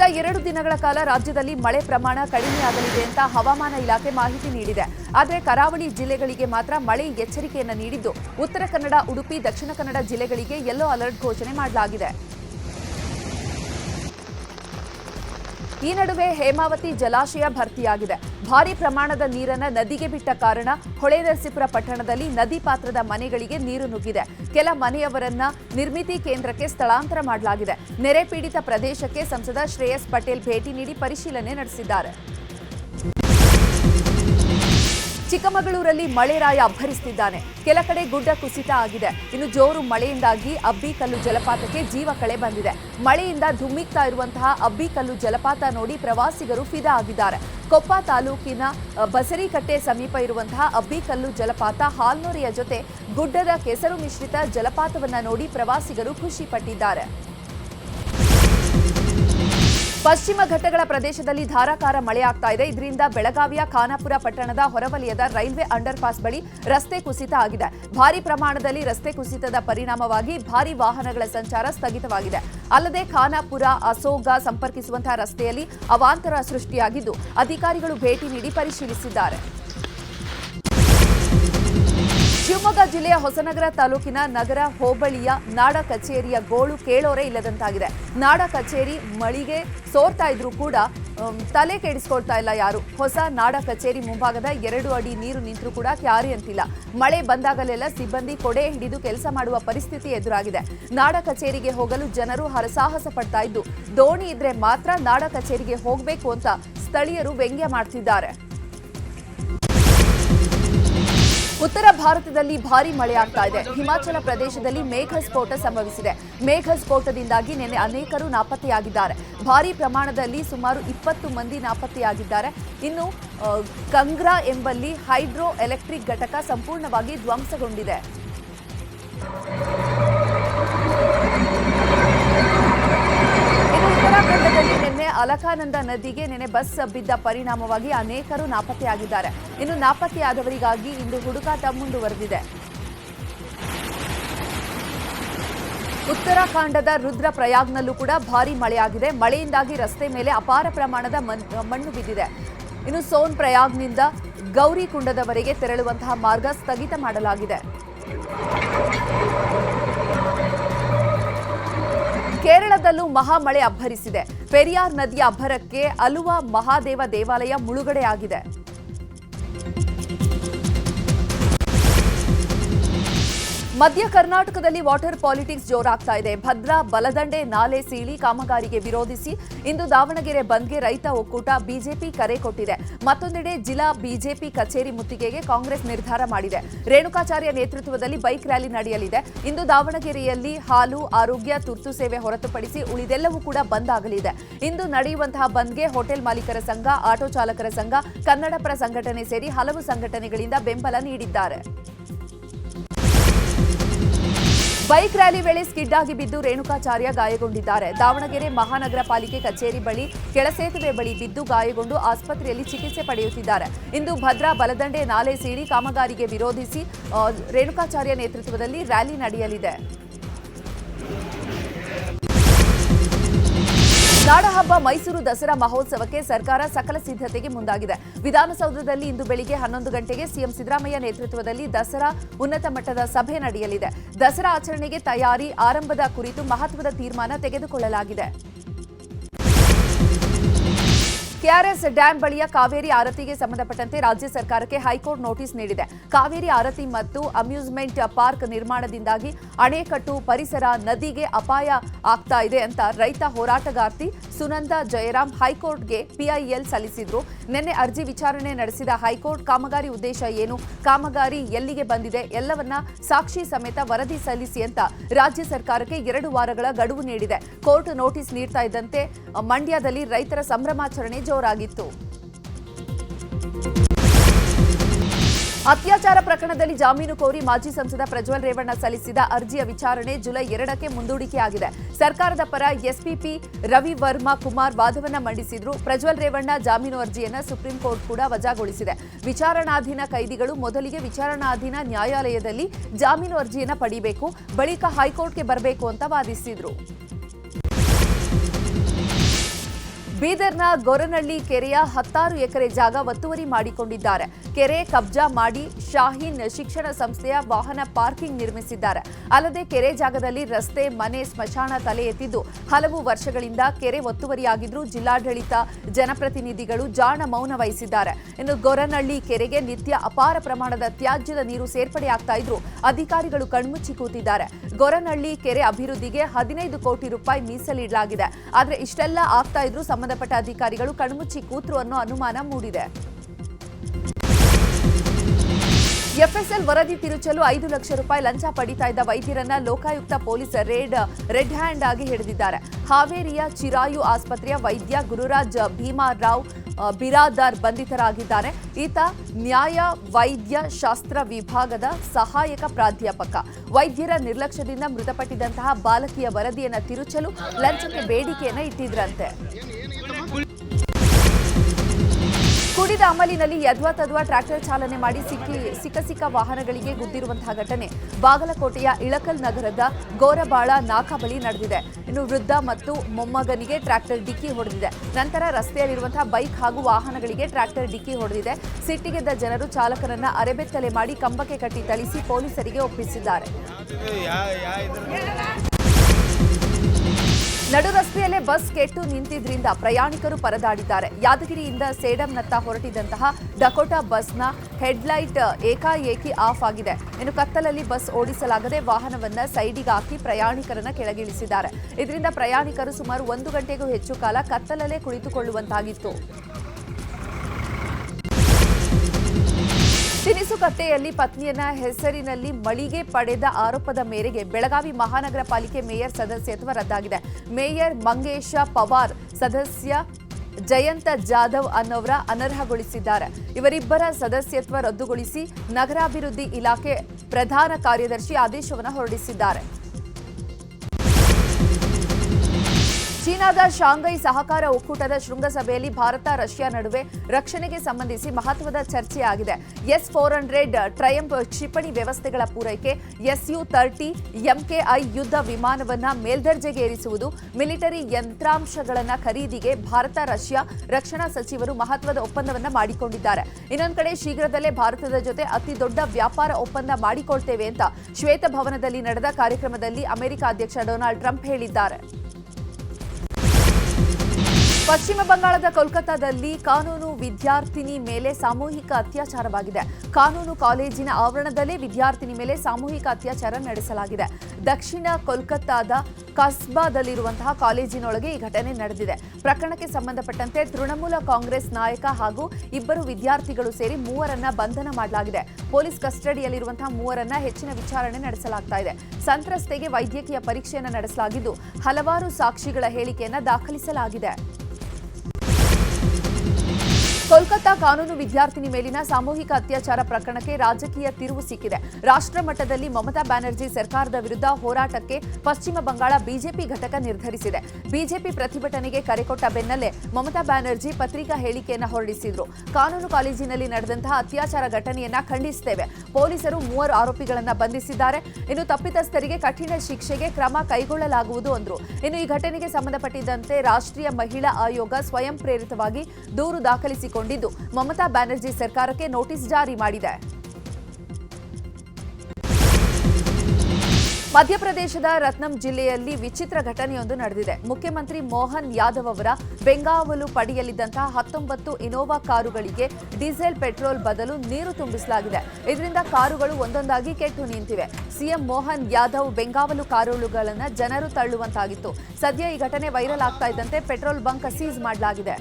ಇಂದಿನಿಂದ ಎರಡು ದಿನಗಳ ಕಾಲ ರಾಜ್ಯದಲ್ಲಿ ಮಳೆ ಪ್ರಮಾಣ ಕಡಿಮೆಯಾಗಲಿದೆ ಅಂತ ಹವಾಮಾನ ಇಲಾಖೆ ಮಾಹಿತಿ ನೀಡಿದೆ. ಆದರೆ ಕರಾವಳಿ ಜಿಲ್ಲೆಗಳಿಗೆ ಮಾತ್ರ ಮಳೆ ಎಚ್ಚರಿಕೆಯನ್ನು ನೀಡಿದ್ದು. ಉತ್ತರ ಕನ್ನಡ, ಉಡುಪಿ, ದಕ್ಷಿಣ ಕನ್ನಡ ಜಿಲ್ಲೆಗಳಿಗೆ ಯೆಲ್ಲೋ ಅಲರ್ಟ್ ಘೋಷಣೆ ಮಾಡಲಾಗಿದೆ. ಈ ನಡುವೆ ಹೇಮಾವತಿ ಜಲಾಶಯ ಭರ್ತಿಯಾಗಿದೆ. ಭಾರಿ ಪ್ರಮಾಣದ ನೀರನ್ನ ನದಿಗೆ ಬಿಟ್ಟ ಕಾರಣ ಹೊಳೆನರಸೀಪುರ ಪಟ್ಟಣದಲ್ಲಿ ನದಿ ಪಾತ್ರದ ಮನೆಗಳಿಗೆ ನೀರು ನುಗ್ಗಿದೆ. ಕೆಲ ಮನೆಯವರನ್ನ ನಿರ್ಮಿತಿ ಕೇಂದ್ರಕ್ಕೆ ಸ್ಥಳಾಂತರ ಮಾಡಲಾಗಿದೆ. ನೆರೆ ಪೀಡಿತ ಪ್ರದೇಶಕ್ಕೆ ಸಂಸದ ಶ್ರೇಯಸ್ ಪಟೇಲ್ ಭೇಟಿ ನೀಡಿ ಪರಿಶೀಲನೆ ನಡೆಸಿದ್ದಾರೆ. ಚಿಕ್ಕಮಗಳೂರಲ್ಲಿ ಮಳೆರಾಯ ಅಬ್ಬರಿಸುತ್ತಿದ್ದಾನೆ ಕೆಲ ಕಡೆ ಗುಡ್ಡ ಕುಸಿತ ಆಗಿದೆ. ಇನ್ನು ಜೋರು ಮಳೆಯಿಂದಾಗಿ ಅಬ್ಬಿಕಲ್ಲು ಜಲಪಾತಕ್ಕೆ ಜೀವ ಕಳೆ ಬಂದಿದೆ. ಮಳೆಯಿಂದ ಧುಮ್ಮಿಕ್ತಾ ಇರುವಂತಹ ಅಬ್ಬಿಕಲ್ಲು ಜಲಪಾತ ನೋಡಿ ಪ್ರವಾಸಿಗರು ಫಿದಾ ಆಗಿದ್ದಾರೆ. ಕೊಪ್ಪ ತಾಲೂಕಿನ ಬಸರಿಕಟ್ಟೆ ಸಮೀಪ ಇರುವಂತಹ ಅಬ್ಬಿಕಲ್ಲು ಜಲಪಾತ ಹಾಲ್ನೊರೆಯ ಜೊತೆ ಗುಡ್ಡದ ಕೆಸರು ಮಿಶ್ರಿತ ಜಲಪಾತವನ್ನ ನೋಡಿ ಪ್ರವಾಸಿಗರು ಖುಷಿ ಪಟ್ಟಿದ್ದಾರೆ. ಪಶ್ಚಿಮ ಘಟ್ಟಗಳ ಪ್ರದೇಶದಲ್ಲಿ ಧಾರಾಕಾರ ಮಳೆಯಾಗ್ತಾ ಇದೆ. ಇದರಿಂದ ಬೆಳಗಾವಿಯ ಖಾನಾಪುರ ಪಟ್ಟಣದ ಹೊರವಲಯದ ರೈಲ್ವೆ ಅಂಡರ್ ಪಾಸ್ ಬಳಿ ರಸ್ತೆ ಕುಸಿತ ಆಗಿದೆ. ಭಾರಿ ಪ್ರಮಾಣದಲ್ಲಿ ರಸ್ತೆ ಕುಸಿತದ ಪರಿಣಾಮವಾಗಿ ಭಾರಿ ವಾಹನಗಳ ಸಂಚಾರ ಸ್ಥಗಿತವಾಗಿದೆ. ಅಲ್ಲದೆ ಖಾನಾಪುರ ಅಸೋಗ ಸಂಪರ್ಕಿಸುವಂತಹ ರಸ್ತೆಯಲ್ಲಿ ಅವಾಂತರ ಸೃಷ್ಟಿಯಾಗಿದ್ದು, ಅಧಿಕಾರಿಗಳು ಭೇಟಿ ನೀಡಿ ಪರಿಶೀಲಿಸಿದ್ದಾರೆ. ಶಿವಮೊಗ್ಗ ಜಿಲ್ಲೆಯ ಹೊಸನಗರ ತಾಲೂಕಿನ ನಗರ ಹೋಬಳಿಯ ನಾಡ ಕಚೇರಿಯ ಗೋಳು ಕೇಳೋರೆ ಇಲ್ಲದಂತಾಗಿದೆ. ನಾಡ ಕಚೇರಿ ಮಳಿಗೆ ಸೋರ್ತಾ ಇದ್ರೂ ಕೂಡ ತಲೆ ಕೆಡಿಸ್ಕೊಳ್ತಾ ಇಲ್ಲ ಯಾರು. ಹೊಸ ನಾಡ ಕಚೇರಿ ಮುಂಭಾಗದ ಎರಡು ಅಡಿ ನೀರು ನಿಂತರೂ ಕೂಡ ಕ್ಯಾರಿ ಅಂತಿಲ್ಲ. ಮಳೆ ಬಂದಾಗಲೆಲ್ಲ ಸಿಬ್ಬಂದಿ ಕೊಡೆ ಹಿಡಿದು ಕೆಲಸ ಮಾಡುವ ಪರಿಸ್ಥಿತಿ ಎದುರಾಗಿದೆ. ನಾಡ ಕಚೇರಿಗೆ ಹೋಗಲು ಜನರು ಹರಸಾಹಸ ಪಡ್ತಾ ಇದ್ದು, ದೋಣಿ ಇದ್ರೆ ಮಾತ್ರ ನಾಡ ಕಚೇರಿಗೆ ಹೋಗಬೇಕು ಅಂತ ಸ್ಥಳೀಯರು ವ್ಯಂಗ್ಯ ಮಾಡ್ತಿದ್ದಾರೆ. ಉತ್ತರ ಭಾರತದಲ್ಲಿ ಭಾರಿ ಮಳೆಯಾಗ್ತಾ ಇದೆ. ಹಿಮಾಚಲ ಪ್ರದೇಶದಲ್ಲಿ ಮೇಘ ಸ್ಫೋಟ ಸಂಭವಿಸಿದೆ. ಮೇಘ ಸ್ಫೋಟದಿಂದಾಗಿ ನಿನ್ನೆ ಅನೇಕರು ನಾಪತ್ತೆಯಾಗಿದ್ದಾರೆ. ಭಾರಿ ಪ್ರಮಾಣದಲ್ಲಿ ಸುಮಾರು ಇಪ್ಪತ್ತು ಮಂದಿ ನಾಪತ್ತೆಯಾಗಿದ್ದಾರೆ. ಇನ್ನು ಕಂಗ್ರಾ ಎಂಬಲ್ಲಿ ಹೈಡ್ರೋ ಎಲೆಕ್ಟ್ರಿಕ್ ಘಟಕ ಸಂಪೂರ್ಣವಾಗಿ ಧ್ವಂಸಗೊಂಡಿದೆ. ಅಲಕಾನಂದ ನದಿಗೆ ನಿನ್ನೆ ಬಸ್ ಬಿದ್ದ ಪರಿಣಾಮವಾಗಿ ಅನೇಕರು ನಾಪತ್ತೆಯಾಗಿದ್ದಾರೆ. ಇನ್ನು ನಾಪತ್ತೆಯಾದವರಿಗಾಗಿ ಇಂದು ಹುಡುಕಾಟ ಮುಂದುವರೆದಿದೆ. ಉತ್ತರಾಖಂಡದ ರುದ್ರ ಪ್ರಯಾಗ್ನಲ್ಲೂ ಕೂಡ ಭಾರಿ ಮಳೆಯಾಗಿದೆ. ಮಳೆಯಿಂದಾಗಿ ರಸ್ತೆ ಮೇಲೆ ಅಪಾರ ಪ್ರಮಾಣದ ಮಣ್- ಮಣ್ಣು ಬಿದ್ದಿದೆ. ಇನ್ನು ಸೋನ್ ಪ್ರಯಾಗ್ನಿಂದ ಗೌರಿಕುಂಡದವರೆಗೆ ತೆರಳುವಂತಹ ಮಾರ್ಗ ಸ್ಥಗಿತ ಮಾಡಲಾಗಿದೆ. ಕೇರಳದಲ್ಲೂ ಮಹಾಮಳೆ ಅಬ್ಬರಿಸಿದೆ. ಪೆರಿಯಾರ್ ನದಿಯ ಅಬ್ಬರಕ್ಕೆ ಅಲುವ ಮಹಾದೇವ ದೇವಾಲಯ ಮುಳುಗಡೆಯಾಗಿದೆ. ಮಧ್ಯ ಕರ್ನಾಟಕದಲ್ಲಿ ವಾಟರ್ ಪಾಲಿಟಿಕ್ಸ್ ಜೋರಾಗ್ತಾ ಇದೆ. ಭದ್ರಾ, ಬಲದಂಡೆ, ನಾಲೆ, ಸೀಳಿ ಕಾಮಗಾರಿಗೆ ವಿರೋಧಿಸಿ ಇಂದು ದಾವಣಗೆರೆ ಬಂದ್ಗೆ ರೈತ ಒಕ್ಕೂಟ ಬಿಜೆಪಿ ಕರೆ ಕೊಟ್ಟಿದೆ. ಮತ್ತೊಂದೆಡೆ ಜಿಲ್ಲಾ ಬಿಜೆಪಿ ಕಚೇರಿ ಮುತ್ತಿಗೆಗೆ ಕಾಂಗ್ರೆಸ್ ನಿರ್ಧಾರ ಮಾಡಿದೆ. ರೇಣುಕಾಚಾರ್ಯ ನೇತೃತ್ವದಲ್ಲಿ ಬೈಕ್ ರ್ಯಾಲಿ ನಡೆಯಲಿದೆ. ಇಂದು ದಾವಣಗೆರೆಯಲ್ಲಿ ಹಾಲು, ಆರೋಗ್ಯ, ತುರ್ತು ಸೇವೆ ಹೊರತುಪಡಿಸಿ ಉಳಿದೆಲ್ಲವೂ ಕೂಡ ಬಂದ್ ಆಗಲಿದೆ. ಇಂದು ನಡೆಯುವಂತಹ ಬಂದ್ಗೆ ಹೋಟೆಲ್ ಮಾಲೀಕರ ಸಂಘ, ಆಟೋ ಚಾಲಕರ ಸಂಘ, ಕನ್ನಡಪರ ಸಂಘಟನೆ ಸೇರಿ ಹಲವು ಸಂಘಟನೆಗಳಿಂದ ಬೆಂಬಲ ನೀಡಿದ್ದಾರೆ. ಬೈಕ್ ರ್ಯಾಲಿ ವೇಳೆ ಸ್ಕಿಡ್ ಆಗಿ ಬಿದ್ದು ರೇಣುಕಾಚಾರ್ಯ ಗಾಯಗೊಂಡಿದ್ದಾರೆ. ದಾವಣಗೆರೆ ಮಹಾನಗರ ಪಾಲಿಕೆ ಕಚೇರಿ ಬಳಿ ಕೆಳಸೇತುವೆ ಬಳಿ ಬಿದ್ದು ಗಾಯಗೊಂಡು ಆಸ್ಪತ್ರೆಯಲ್ಲಿ ಚಿಕಿತ್ಸೆ ಪಡೆಯುತ್ತಿದ್ದಾರೆ. ಇಂದು ಭದ್ರಾ ಬಲದಂಡೆ ನಾಲೆ ಸೀಳಿ ಕಾಮಗಾರಿಗೆ ವಿರೋಧಿಸಿ ರೇಣುಕಾಚಾರ್ಯ ನೇತೃತ್ವದಲ್ಲಿ ರ್ಯಾಲಿ ನಡೆಯಲಿದೆ. ನಾಡಹಬ್ಬ ಮೈಸೂರು ದಸರಾ ಮಹೋತ್ಸವಕ್ಕೆ ಸರ್ಕಾರ ಸಕಲ ಸಿದ್ಧತೆಗೆ ಮುಂದಾಗಿದೆ. ವಿಧಾನಸೌಧದಲ್ಲಿ ಇಂದು ಬೆಳಿಗ್ಗೆ ಹನ್ನೊಂದು ಗಂಟೆಗೆ ಸಿಎಂ ಸಿದ್ದರಾಮಯ್ಯ ನೇತೃತ್ವದಲ್ಲಿ ದಸರಾ ಉನ್ನತ ಮಟ್ಟದ ಸಭೆ ನಡೆಯಲಿದೆ. ದಸರಾ ಆಚರಣೆಗೆ ತಯಾರಿ ಆರಂಭದ ಕುರಿತು ಮಹತ್ವದ ತೀರ್ಮಾನ ತೆಗೆದುಕೊಳ್ಳಲಾಗಿದೆ. ಕೆಆರ್ಎಸ್ ಡ್ಯಾಂ ಬಳಿಯ ಕಾವೇರಿ ಆರತಿಗೆ ಸಂಬಂಧಪಟ್ಟಂತೆ ರಾಜ್ಯ ಸರ್ಕಾರಕ್ಕೆ ಹೈಕೋರ್ಟ್ ನೋಟಿಸ್ ನೀಡಿದೆ. ಕಾವೇರಿ ಆರತಿ ಮತ್ತು ಅಮ್ಯೂಸ್ಮೆಂಟ್ ಪಾರ್ಕ್ ನಿರ್ಮಾಣದಿಂದಾಗಿ ಅಣೆಕಟ್ಟು ಪರಿಸರ ನದಿಗೆ ಅಪಾಯ ಆಗ್ತಾ ಇದೆ ಅಂತ ರೈತ ಹೋರಾಟಗಾರ್ತಿ ಸುನಂದ ಜಯರಾಮ್ ಹೈಕೋರ್ಟ್ಗೆ ಪಿಐಎಲ್ ಸಲ್ಲಿಸಿದ್ರು. ನಿನ್ನೆ ಅರ್ಜಿ ವಿಚಾರಣೆ ನಡೆಸಿದ ಹೈಕೋರ್ಟ್ ಕಾಮಗಾರಿ ಉದ್ದೇಶ ಏನು? ಕಾಮಗಾರಿ ಎಲ್ಲಿಗೆ ಬಂದಿದೆ? ಎಲ್ಲವನ್ನ ಸಾಕ್ಷಿ ಸಮೇತ ವರದಿ ಸಲ್ಲಿಸಿ ಅಂತ ರಾಜ್ಯ ಸರ್ಕಾರಕ್ಕೆ ಎರಡು ವಾರಗಳ ಗಡುವು ನೀಡಿದೆ. ಕೋರ್ಟ್ ನೋಟಿಸ್ ನೀಡ್ತಾ ಇದ್ದಂತೆ ಮಂಡ್ಯದಲ್ಲಿ ರೈತರ ಸಂಭ್ರಮಾಚರಣೆ ಜೋರಾಗಿತ್ತು. ಅತ್ಯಾಚಾರ ಪ್ರಕರಣದಲ್ಲಿ ಜಾಮೀನು ಕೋರಿ ಮಾಜಿ ಸಂಸದ ಪ್ರಜ್ವಲ್ ರೇವಣ್ಣ ಸಲ್ಲಿಸಿದ ಅರ್ಜಿಯ ವಿಚಾರಣೆ ಜುಲೈ ಎರಡಕ್ಕೆ ಮುಂದೂಡಿಕೆಯಾಗಿದೆ ಸರ್ಕಾರದ ಪರ ಎಸ್ಪಿಪಿ ರವಿ ವರ್ಮಾ, ಕುಮಾರ್ ವಾದವನ್ನ ಮಂಡಿಸಿದ್ರು. ಪ್ರಜ್ವಲ್ ರೇವಣ್ಣ ಜಾಮೀನು ಅರ್ಜಿಯನ್ನ ಸುಪ್ರೀಂ ಕೋರ್ಟ್ ಕೂಡ ವಜಾಗೊಳಿಸಿದೆ. ವಿಚಾರಣಾಧೀನ ಕೈದಿಗಳು ಮೊದಲಿಗೆ ವಿಚಾರಣಾಧೀನ ನ್ಯಾಯಾಲಯದಲ್ಲಿ ಜಾಮೀನು ಅರ್ಜಿಯನ್ನ ಪಡಿಬೇಕು, ಬಳಿಕ ಹೈಕೋರ್ಟ್ಗೆ ಬರಬೇಕು ಅಂತ ವಾದಿಸಿದ್ರು. ಬೀದರ್ನ ಗೊರನಹಳ್ಳಿ ಕೆರೆಯ ಹತ್ತಾರು ಎಕರೆ ಜಾಗ ಒತ್ತುವರಿ ಮಾಡಿಕೊಂಡಿದ್ದಾರೆ. ಕೆರೆ ಕಬ್ಜಾ ಮಾಡಿ ಶಾಹೀನ್ ಶಿಕ್ಷಣ ಸಂಸ್ಥೆಯ ವಾಹನ ಪಾರ್ಕಿಂಗ್ ನಿರ್ಮಿಸಿದ್ದಾರೆ. ಅಲ್ಲದೆ ಕೆರೆ ಜಾಗದಲ್ಲಿ ರಸ್ತೆ, ಮನೆ, ಸ್ಮಶಾನ ತಲೆ ಎತ್ತಿದ್ದು ಹಲವು ವರ್ಷಗಳಿಂದ ಕೆರೆ ಒತ್ತುವರಿಯಾಗಿದ್ದರೂ ಜಿಲ್ಲಾಡಳಿತ, ಜನಪ್ರತಿನಿಧಿಗಳು ಜಾಣ ಮೌನ ವಹಿಸಿದ್ದಾರೆ. ಇನ್ನು ಗೊರನಹಳ್ಳಿ ಕೆರೆಗೆ ನಿತ್ಯ ಅಪಾರ ಪ್ರಮಾಣದ ತ್ಯಾಜ್ಯದ ನೀರು ಸೇರ್ಪಡೆಯಾಗ್ತಾ ಇದ್ರು ಅಧಿಕಾರಿಗಳು ಕಣ್ಮುಚ್ಚಿ ಕೂತಿದ್ದಾರೆ. ಗೊರನಹಳ್ಳಿ ಕೆರೆ ಅಭಿವೃದ್ಧಿಗೆ ಹದಿನೈದು ಕೋಟಿ ರೂಪಾಯಿ ಮೀಸಲಿಡಲಾಗಿದೆ. ಆದರೆ ಇಷ್ಟೆಲ್ಲ ಆಗ್ತಾ ಇದ್ರು ಸಂಬಂಧಪಟ್ಟ ಅಧಿಕಾರಿಗಳು ಕಣ್ಮುಚ್ಚಿ ಕೂತ್ರು ಅನ್ನೋ ಅನುಮಾನ ಮೂಡಿದೆ. ಎಫ್ಎಸ್ಎಲ್ ವರದಿ ತಿರುಚಲು ಐದು ಲಕ್ಷ ರೂಪಾಯಿ ಲಂಚ ಪಡಿತಾ ಇದ್ದ ವೈದ್ಯರನ್ನ Lokayukta police raid, red hand ಆಗಿ ಹಿಡಿದಿದ್ದಾರೆ. ಹಾವೇರಿಯ ಚಿರಾಯು ಆಸ್ಪತ್ರೆಯ ವೈದ್ಯ ಗುರುರಾಜ್ ಭೀಮಾರಾವ್ ಬಿರಾದಾರ್ ಬಂಧಿತರಾಗಿದ್ದಾರೆ. ಈತ ನ್ಯಾಯ ವೈದ್ಯ ಶಾಸ್ತ್ರ ವಿಭಾಗದ ಸಹಾಯಕ ಪ್ರಾಧ್ಯಾಪಕ. ವೈದ್ಯರ ನಿರ್ಲಕ್ಷ್ಯದಿಂದ ಮೃತಪಟ್ಟಿದ್ದಂತಹ ಬಾಲಕಿಯ ವರದಿಯನ್ನು ತಿರುಚಲು ಲಂಚಕ್ಕೆ ಬೇಡಿಕೆಯನ್ನು ಇಟ್ಟಿದ್ರಂತೆ. ಕುಡಿದ ಅಮಲಿನಲ್ಲಿ ಯದ್ವಾ ತದ್ವಾ ಟ್ರ್ಯಾಕ್ಟರ್ ಚಾಲನೆ ಮಾಡಿ ಸಿಕ್ಕಿ ಸಿಕ್ಕ ಸಿಕ್ಕ ವಾಹನಗಳಿಗೆ ಗುದ್ದಿರುವಂತಹ ಘಟನೆ ಬಾಗಲಕೋಟೆಯ ಇಳಕಲ್ ನಗರದ ಗೋರಬಾಳ ನಾಕಾ ಬಳಿ ನಡೆದಿದೆ. ಇನ್ನು ವೃದ್ಧ ಮತ್ತು ಮೊಮ್ಮಗನಿಗೆ ಟ್ರ್ಯಾಕ್ಟರ್ ಡಿಕ್ಕಿ ಹೊಡೆದಿದೆ. ನಂತರ ರಸ್ತೆಯಲ್ಲಿರುವಂತಹ ಬೈಕ್ ಹಾಗೂ ವಾಹನಗಳಿಗೆ ಟ್ರ್ಯಾಕ್ಟರ್ ಡಿಕ್ಕಿ ಹೊಡೆದಿದೆ. ಸಿಟ್ಟಿಗೆದ್ದ ಜನರು ಚಾಲಕನನ್ನ ಅರೆಬೆತ್ತಲೆ ಮಾಡಿ ಕಂಬಕ್ಕೆ ಕಟ್ಟಿ ಥಳಿಸಿ ಪೊಲೀಸರಿಗೆ ಒಪ್ಪಿಸಿದ್ದಾರೆ. ನಡು ರಸ್ತೆಯಲ್ಲೇ ಬಸ್ ಕೆಟ್ಟು ನಿಂತಿದ್ರಿಂದ ಪ್ರಯಾಣಿಕರು ಪರದಾಡಿದ್ದಾರೆ. ಯಾದಗಿರಿಯಿಂದ ಸೇಡಂನತ್ತ ಹೊರಟಿದ್ದಂತಹ ಡಕೋಟಾ ಬಸ್ನ ಹೆಡ್ಲೈಟ್ ಏಕಾಏಕಿ ಆಫ್ ಆಗಿದೆ. ಇನ್ನು ಕತ್ತಲಲ್ಲಿ ಬಸ್ ಓಡಿಸಲಾಗದೆ ವಾಹನವನ್ನ ಸೈಡಿಗೆ ಹಾಕಿ ಪ್ರಯಾಣಿಕರನ್ನ ಕೆಳಗಿಳಿಸಿದ್ದಾರೆ. ಇದರಿಂದ ಪ್ರಯಾಣಿಕರು ಸುಮಾರು ಒಂದು ಗಂಟೆಗೂ ಹೆಚ್ಚು ಕಾಲ ಕತ್ತಲಲ್ಲೇ ಕುಳಿತುಕೊಳ್ಳುವಂತಾಗಿತ್ತು. ತಿನಿಸುಕಟ್ಟೆಯಲ್ಲಿ ಪತ್ನಿಯನ್ನ ಹೆಸರಿನಲ್ಲಿ ಮಳಿಗೆ ಪಡೆದ ಆರೋಪದ ಮೇರೆಗೆ ಬೆಳಗಾವಿ ಮಹಾನಗರ ಪಾಲಿಕೆ ಮೇಯರ್ ಸದಸ್ಯತ್ವ ರದ್ದಾಗಿದೆ. ಮೇಯರ್ ಮಂಗೇಶ ಪವಾರ್, ಸದಸ್ಯ ಜಯಂತ ಜಾಧವ್ ಅನ್ನೋರ ಅನರ್ಹಗೊಳಿಸಿದ್ದಾರೆ. ಇವರಿಬ್ಬರ ಸದಸ್ಯತ್ವ ರದ್ದುಗೊಳಿಸಿ ನಗರಾಭಿವೃದ್ಧಿ ಇಲಾಖೆ ಪ್ರಧಾನ ಕಾರ್ಯದರ್ಶಿ ಆದೇಶವನ್ನು ಹೊರಡಿಸಿದ್ದಾರೆ. ಚೀನಾದ ಶಾಂಘೈ ಸಹಕಾರ ಒಕ್ಕೂಟದ ಶೃಂಗಸಭೆಯಲ್ಲಿ ಭಾರತ, ರಷ್ಯಾ ನಡುವೆ ರಕ್ಷಣೆಗೆ ಸಂಬಂಧಿಸಿ ಮಹತ್ವದ ಚರ್ಚೆಯಾಗಿದೆ. ಎಸ್ ಫೋರ್ ಹಂಡ್ರೆಡ್ ಟ್ರಯಂಪ್ ಕ್ಷಿಪಣಿ ವ್ಯವಸ್ಥೆಗಳ ಪೂರೈಕೆ ಎಸ್ಯು ತರ್ಟಿ ಎಂಕೆಐ ಯುದ್ಧ ವಿಮಾನವನ್ನ ಮೇಲ್ದರ್ಜೆಗೆ ಏರಿಸುವುದು, ಮಿಲಿಟರಿ ಯಂತ್ರಾಂಶಗಳನ್ನ ಖರೀದಿಗೆ ಭಾರತ, ರಷ್ಯಾ ರಕ್ಷಣಾ ಸಚಿವರು ಮಹತ್ವದ ಒಪ್ಪಂದವನ್ನ ಮಾಡಿಕೊಂಡಿದ್ದಾರೆ. ಇನ್ನೊಂದು ಕಡೆ ಶೀಘ್ರದಲ್ಲೇ ಭಾರತದ ಜೊತೆ ಅತಿ ದೊಡ್ಡ ವ್ಯಾಪಾರ ಒಪ್ಪಂದ ಮಾಡಿಕೊಳ್ತೇವೆ ಅಂತ ಶ್ವೇತಭವನದಲ್ಲಿ ನಡೆದ ಕಾರ್ಯಕ್ರಮದಲ್ಲಿ ಅಮೆರಿಕ ಅಧ್ಯಕ್ಷ ಡೊನಾಲ್ಡ್ ಟ್ರಂಪ್ ಹೇಳಿದ್ದಾರೆ. ಪಶ್ಚಿಮ ಬಂಗಾಳದ ಕೋಲ್ಕತ್ತಾದಲ್ಲಿ ಕಾನೂನು ವಿದ್ಯಾರ್ಥಿನಿ ಮೇಲೆ ಸಾಮೂಹಿಕ ಅತ್ಯಾಚಾರವಾಗಿದೆ. ಕಾನೂನು ಕಾಲೇಜಿನ ಆವರಣದಲ್ಲೇ ವಿದ್ಯಾರ್ಥಿನಿ ಮೇಲೆ ಸಾಮೂಹಿಕ ಅತ್ಯಾಚಾರ ನಡೆಸಲಾಗಿದೆ. ದಕ್ಷಿಣ ಕೋಲ್ಕತ್ತಾದ ಕಸ್ಬಾದಲ್ಲಿರುವಂತಹ ಕಾಲೇಜಿನೊಳಗೆ ಈ ಘಟನೆ ನಡೆದಿದೆ. ಪ್ರಕರಣಕ್ಕೆ ಸಂಬಂಧಪಟ್ಟಂತೆ ತೃಣಮೂಲ ಕಾಂಗ್ರೆಸ್ ನಾಯಕ ಹಾಗೂ ಇಬ್ಬರು ವಿದ್ಯಾರ್ಥಿಗಳು ಸೇರಿ ಮೂವರನ್ನ ಬಂಧನ ಮಾಡಲಾಗಿದೆ. ಪೊಲೀಸ್ ಕಸ್ಟಡಿಯಲ್ಲಿರುವಂತಹ ಮೂವರನ್ನ ಹೆಚ್ಚಿನ ವಿಚಾರಣೆ ನಡೆಸಲಾಗ್ತಾ ಇದೆ. ಸಂತ್ರಸ್ತೆಗೆ ವೈದ್ಯಕೀಯ ಪರೀಕ್ಷೆಯನ್ನು ನಡೆಸಲಾಗಿದ್ದು ಹಲವಾರು ಸಾಕ್ಷಿಗಳ ಹೇಳಿಕೆಯನ್ನು ದಾಖಲಿಸಲಾಗಿದೆ. ಕೋಲ್ಕತ್ತಾ ಕಾನೂನು ವಿದ್ಯಾರ್ಥಿನಿ ಮೇಲಿನ ಸಾಮೂಹಿಕ ಅತ್ಯಾಚಾರ ಪ್ರಕರಣಕ್ಕೆ ರಾಜಕೀಯ ತಿರುವು ಸಿಕ್ಕಿದೆ. ರಾಷ್ಟ್ರ ಮಟ್ಟದಲ್ಲಿ ಮಮತಾ ಬ್ಯಾನರ್ಜಿ ಸರ್ಕಾರದ ವಿರುದ್ಧ ಹೋರಾಟಕ್ಕೆ ಪಶ್ಚಿಮ ಬಂಗಾಳ ಬಿಜೆಪಿ ಘಟಕ ನಿರ್ಧರಿಸಿದೆ. ಬಿಜೆಪಿ ಪ್ರತಿಭಟನೆಗೆ ಕರೆಕೊಟ್ಟ ಬೆನ್ನಲ್ಲೇ ಮಮತಾ ಬ್ಯಾನರ್ಜಿ ಪತ್ರಿಕಾ ಹೇಳಿಕೆಯನ್ನು ಹೊರಡಿಸಿದ್ರು. ಕಾನೂನು ಕಾಲೇಜಿನಲ್ಲಿ ನಡೆದಂತಹ ಅತ್ಯಾಚಾರ ಘಟನೆಯನ್ನ ಖಂಡಿಸುತ್ತೇವೆ. ಪೊಲೀಸರು ಮೂವರು ಆರೋಪಿಗಳನ್ನು ಬಂಧಿಸಿದ್ದಾರೆ. ಇನ್ನು ತಪ್ಪಿತಸ್ಥರಿಗೆ ಕಠಿಣ ಶಿಕ್ಷೆಗೆ ಕ್ರಮ ಕೈಗೊಳ್ಳಲಾಗುವುದು ಅಂದ್ರು. ಇನ್ನು ಈ ಘಟನೆಗೆ ಸಂಬಂಧಪಟ್ಟಿದ್ದಂತೆ ರಾಷ್ಟ್ರೀಯ ಮಹಿಳಾ ಆಯೋಗ ಸ್ವಯಂ ಪ್ರೇರಿತವಾಗಿ ದೂರು ದಾಖಲಿಸಿಕೊಂಡಿದ್ದು ಮಮತಾ ಬ್ಯಾನರ್ಜಿ ಸರ್ಕಾರಕ್ಕೆ ನೋಟಿಸ್ ಜಾರಿ ಮಾಡಿದೆ. ಮಧ್ಯಪ್ರದೇಶದ ರತ್ನಂ ಜಿಲ್ಲೆಯಲ್ಲಿ ವಿಚಿತ್ರ ಘಟನೆಯೊಂದು ನಡೆದಿದೆ. ಮುಖ್ಯಮಂತ್ರಿ ಮೋಹನ್ ಯಾದವ್ ಅವರ ಬೆಂಗಾವಲು ಪಡೆಯಲ್ಲಿದ್ದಂತಹ ಹತ್ತೊಂಬತ್ತು ಇನೋವಾ ಕಾರುಗಳಿಗೆ ಡೀಸೆಲ್ ಪೆಟ್ರೋಲ್ ಬದಲು ನೀರು ತುಂಬಿಸಲಾಗಿದೆ. ಇದರಿಂದ ಕಾರುಗಳು ಒಂದೊಂದಾಗಿ ಕೆಟ್ಟು ನಿಂತಿವೆ. ಸಿಎಂ ಮೋಹನ್ ಯಾದವ್ ಬೆಂಗಾವಲು ಕಾರುಗಳನ್ನು ಜನರು ತಳ್ಳುವಂತಾಗಿತ್ತು. ಸದ್ಯ ಈ ಘಟನೆ ವೈರಲ್ ಆಗ್ತಾ ಇದ್ದಂತೆ ಪೆಟ್ರೋಲ್ ಬಂಕ್ ಸೀಸ್ ಮಾಡಲಾಗಿದೆ.